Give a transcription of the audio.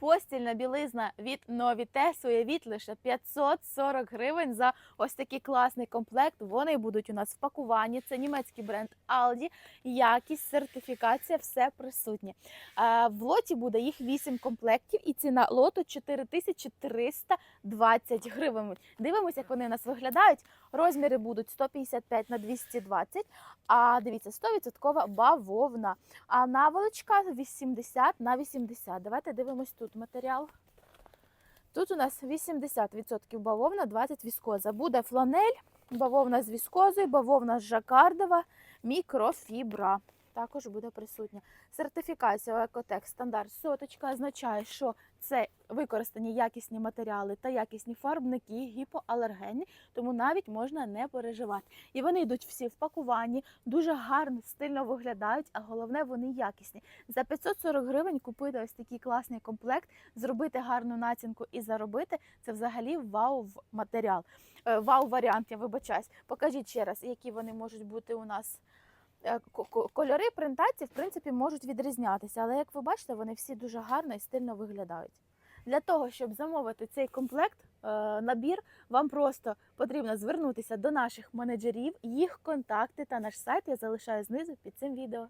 Постільна білизна від Novitess, уявіть лише 540 гривень за ось такий класний комплект. Вони будуть у нас в пакуванні. Це німецький бренд Aldi. Якість, сертифікація, все присутнє. В лоті буде їх 8 комплектів, і ціна лоту 4320 гривень. Дивимося, як вони у нас виглядають. Розміри будуть 155 на 220, а дивіться, 100% бавовна. А наволочка 80 на 80. Давайте дивимось тут матеріал. Тут у нас 80% бавовна, 20 віскоза. Буде фланель, бавовна з віскозою, бавовна з жакардова, мікрофібра. Також буде присутня. Сертифікація Екотек стандарт соточка означає, що це використані якісні матеріали та якісні фарбники, гіпоалергенні, тому навіть можна не переживати. І вони йдуть всі в пакуванні, дуже гарно, стильно виглядають, а головне, вони якісні. За 540 гривень купити ось такий класний комплект, зробити гарну націнку і заробити це взагалі вау в матеріал. Е, Вау варіант, я вибачаюсь. Покажіть ще раз, які вони можуть бути у нас. Е, ко- ко- Кольори принтації, в принципі, можуть відрізнятися, але як ви бачите, вони всі дуже гарно і стильно виглядають. Для того, щоб замовити цей комплект, е, набір, вам просто потрібно звернутися до наших менеджерів, їх контакти та наш сайт я залишаю знизу під цим відео.